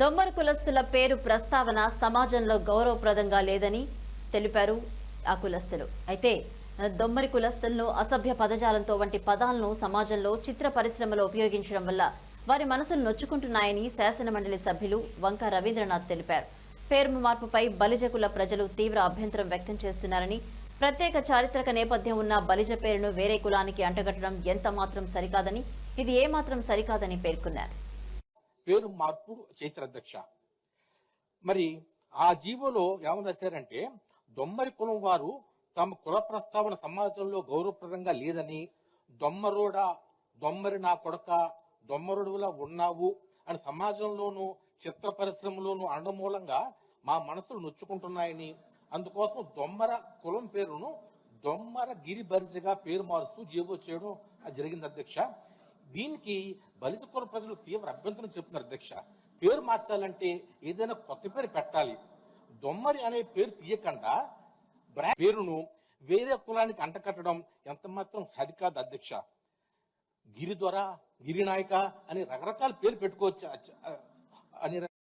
దొమ్మర కులస్తుల పేరు ప్రస్తావన సమాజంలో గౌరవప్రదంగా లేదని తెలిపారు ఆ కులస్తులు. అయితే దొమ్మరి కులస్తులను అసభ్య పదజాలంతో వంటి పదాలను సమాజంలో చిత్ర పరిశ్రమలో ఉపయోగించడం వల్ల వారి మనసులు నొచ్చుకుంటున్నాయని శాసనమండలి సభ్యులు వంక రవీంద్రనాథ్ తెలిపారు. పేరు మార్పుపై బలిజ కుల ప్రజలు తీవ్ర అభ్యంతరం వ్యక్తం చేస్తున్నారని ప్రత్యేక చారిత్రక నేపథ్యం ఉన్న బలిజ పేరును వేరే కులానికి అంటగట్టడం ఎంత మాత్రం సరికాదని ఇది ఏమాత్రం సరికాదని పేర్కొన్నారు. పేరు మార్పు చేశారు అధ్యక్ష. మరి ఆ జీవోలో ఏమని రాశారంటే దొమ్మరి కులం వారు తమ కుల ప్రస్తావన సమాజంలో గౌరవప్రదంగా లేదని దొమ్మరోడా దొమ్మరి నా కొడక దొమ్మరుడులా ఉన్నావు అని సమాజంలోనూ చిత్ర పరిశ్రమలోనూ అనడం మూలంగా మా మనసులు నొచ్చుకుంటున్నాయని. అందుకోసం దొమ్మర కులం పేరును దొమ్మర గిరి బరిజగా పేరు మారుస్తూ జీవో చేయడం అది జరిగింది అధ్యక్ష. దీనికి బలిసపుర ప్రజలు తీవ్ర అభ్యంతరం చెప్తున్నారు అధ్యక్ష. పేరు మార్చాలంటే ఏదైనా కొత్త పేరు పెట్టాలి. దొమ్మరి అనే పేరు తీయకుండా పేరును వేరే కులానికి అంటకట్టడం ఎంత మాత్రం సరికాదు అధ్యక్ష. గిరిద్వర గిరినాయక అని రకరకాల పేరు పెట్టుకోవచ్చు